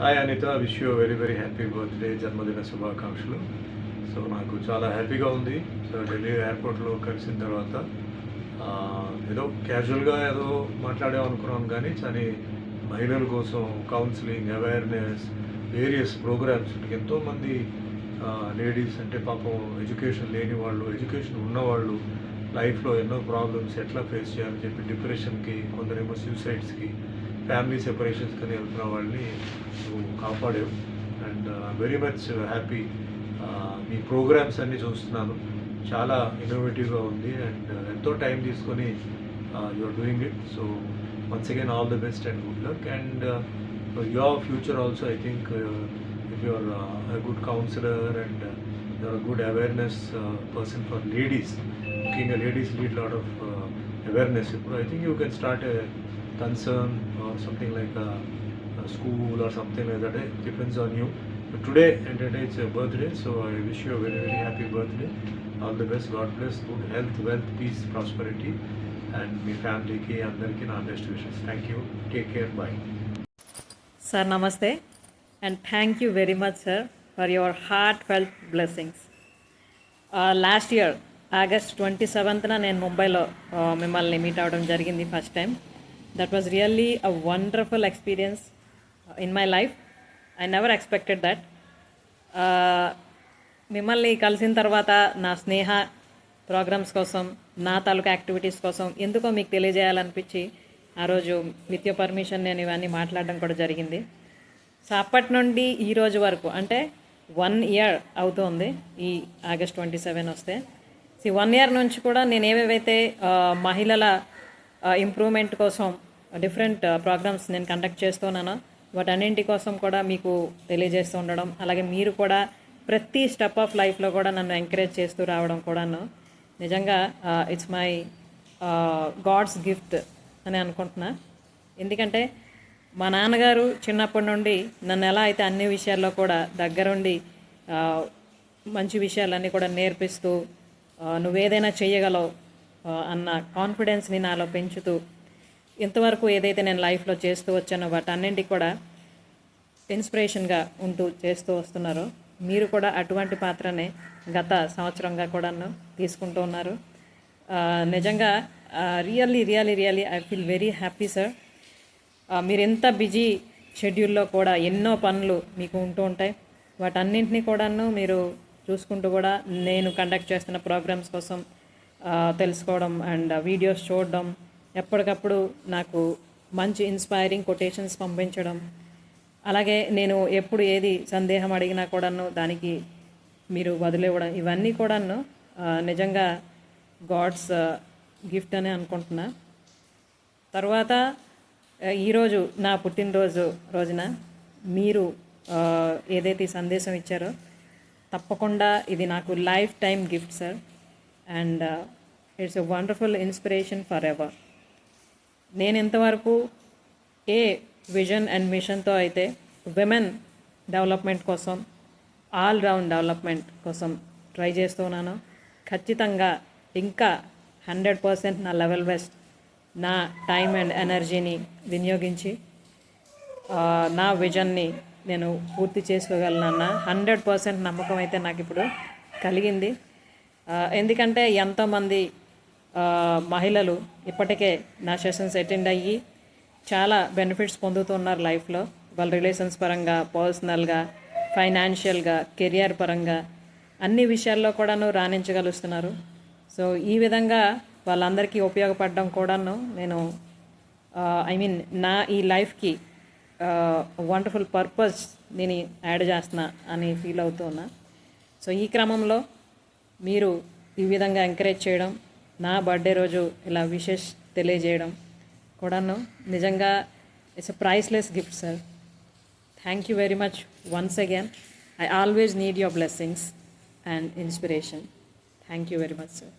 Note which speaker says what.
Speaker 1: Hi wish you very very happy birthday జన్మదిన శుభాకాంక్షలు so నాకు చాలా హ్యాపీగా ఉంది. సో ఢిల్లీ ఎయిర్పోర్ట్లో కలిసిన తర్వాత ఏదో క్యాజువల్గా ఏదో మాట్లాడాం అనుకున్నాం కానీ కానీ మహిళల కోసం కౌన్సిలింగ్ అవేర్నెస్ వేరియస్ ప్రోగ్రామ్స్ ఎంతోమంది లేడీస్ అంటే పాపం ఎడ్యుకేషన్ లేని వాళ్ళు ఎడ్యుకేషన్ ఉన్నవాళ్ళు లైఫ్లో ఎన్నో ప్రాబ్లమ్స్ ఎట్లా ఫేస్ చేయాలని చెప్పి డిప్రెషన్కి కొందరేమో సూసైడ్స్కి ఫ్యామిలీ సెపరేషన్స్ కానీ వెళ్తున్న వాళ్ళని నువ్వు కాపాడావు. అండ్ వెరీ మచ్ హ్యాపీ మీ ప్రోగ్రామ్స్ అన్నీ చూస్తున్నాను. చాలా ఇన్నోవేటివ్గా ఉంది. అండ్ uh, ఎంతో టైం తీసుకొని you're doing it so once again all the best and good luck and your future also I think if your are good counselor and uh, you're a good awareness uh, ladies for ladies. Muఖ్యంగా ladies need a ఇప్పుడు I think you can start concern or something like a, a school or something like that. It depends on you. But today and today it's your birthday, so I wish you a very very happy birthday. All the best. God bless. Good health, wealth, peace, prosperity, and మీ ఫ్యామిలీకి అందరికీ నా best wishes thank you take care bye
Speaker 2: sir నమస్తే and thank you very much sir for your heartfelt blessings last year August twenty సెవెంత్న నేను ముంబైలో uh, మిమ్మల్ని meet అవ్వడం జరిగింది first time that was really a wonderful experience in my life I never expected that మిమ్మల్ని కలిసిన తర్వాత నా స్నేహ programmes కోసం నా తాలూకా యాక్టివిటీస్ కోసం ఎందుకో మీకు తెలియజేయాలనిపించి ఆ రోజు విత్ యువర్ పర్మిషన్ నేను ఇవన్నీ మాట్లాడడం కూడా జరిగింది. సో అప్పటి నుండి ఈ రోజు వరకు అంటే వన్ ఇయర్ అవుతుంది ఈ ఆగస్ట్ ట్వంటీ సెవెన్ వస్తే. ఈ వన్ ఇయర్ నుంచి కూడా నేను ఏవేవైతే uh, మహిళల ఇంప్రూవ్మెంట్ కోసం డిఫరెంట్ ప్రోగ్రామ్స్ నేను కండక్ట్ చేస్తున్నానో. వాటన్నింటి కోసం కూడా మీకు తెలియజేస్తూ ఉండడం అలాగే మీరు కూడా ప్రతి స్టెప్ ఆఫ్ లైఫ్లో కూడా నన్ను ఎంకరేజ్ చేస్తూ రావడం కూడాను. నిజంగా ఇట్స్ మై గాడ్స్ గిఫ్ట్ అని అనుకుంటున్నా. ఎందుకంటే మా నాన్నగారు చిన్నప్పటి నుండి నన్ను ఎలా అయితే అన్ని విషయాల్లో కూడా దగ్గరుండి మంచి విషయాలన్నీ కూడా నేర్పిస్తూ నువ్వేదైనా చేయగలవు అన్న కాన్ఫిడెన్స్ని నాలో పెంచుతూ ఇంతవరకు ఏదైతే నేను లైఫ్లో చేస్తూ వచ్చానో వాటన్నింటికి కూడా ఇన్స్పిరేషన్గా ఉంటూ చేస్తూ వస్తున్నారు. మీరు కూడా అటువంటి పాత్రనే గత సంవత్సరంగా కూడాను తీసుకుంటూ ఉన్నారు. నిజంగా really really really I feel very happy sir మీరు ఎంత బిజీ షెడ్యూల్లో కూడా ఎన్నో పనులు మీకు ఉంటూ ఉంటాయి. వాటన్నింటినీ కూడాను మీరు చూసుకుంటూ కూడా నేను కండక్ట్ చేస్తున్న ప్రోగ్రామ్స్ కోసం తెలుసుకోవడం అండ్ వీడియోస్ చూడడం. ఎప్పటికప్పుడు నాకు మంచి ఇన్స్పైరింగ్ కొటేషన్స్ పంపించడం. అలాగే నేను ఎప్పుడు ఏది సందేహం అడిగినా కూడాను దానికి మీరు వదిలేవడం ఇవన్నీ కూడాను నిజంగా గాడ్స్ గిఫ్ట్ అని అనుకుంటున్నా. తర్వాత ఈరోజు నా పుట్టినరోజు రోజున మీరు ఏదైతే సందేశం ఇచ్చారో తప్పకుండా ఇది నాకు lifetime gift sir and it's a wonderful inspiration forever నేను ఇంతవరకు ఏ విజన్ అండ్ మిషన్తో అయితే విమెన్ డెవలప్మెంట్ కోసం ఆల్ రౌండ్ డెవలప్మెంట్ కోసం ట్రై చేస్తున్నాను ఖచ్చితంగా ఇంకా హండ్రెడ్ పర్సెంట్ నా లెవెల్ బెస్ట్ నా టైం అండ్ ఎనర్జీని వినియోగించి నా విజన్ని నేను పూర్తి చేసుకోగలనన్న హండ్రెడ్ పర్సెంట్ నమ్మకం అయితే నాకు ఇప్పుడు కలిగింది. ఎందుకంటే ఎంతోమంది మహిళలు ఇప్పటికే నా సెషన్స్ అటెండ్ అయ్యి చాలా బెనిఫిట్స్ పొందుతున్నారు లైఫ్లో వాళ్ళ రిలేషన్స్ పరంగా పర్సనల్గా ఫైనాన్షియల్గా కెరియర్ పరంగా అన్ని విషయాల్లో కూడాను రాణించగలుస్తున్నారు. సో ఈ విధంగా వాళ్ళందరికీ ఉపయోగపడడం కూడాను నేను ఐ మీన్ నా ఈ లైఫ్కి వండర్ఫుల్ పర్పస్ నేను యాడ్ చేస్తున్నా అని ఫీల్ అవుతున్నా సో ఈ క్రమంలో మీరు ఈ విధంగా ఎంకరేజ్ చేయడం నా బర్త్డే రోజు ఇలా విషెస్ తెలియజేయడం కూడాను నిజంగా it's a priceless gift sir thank you very much once again I always need your blessings and inspiration thank you very much sir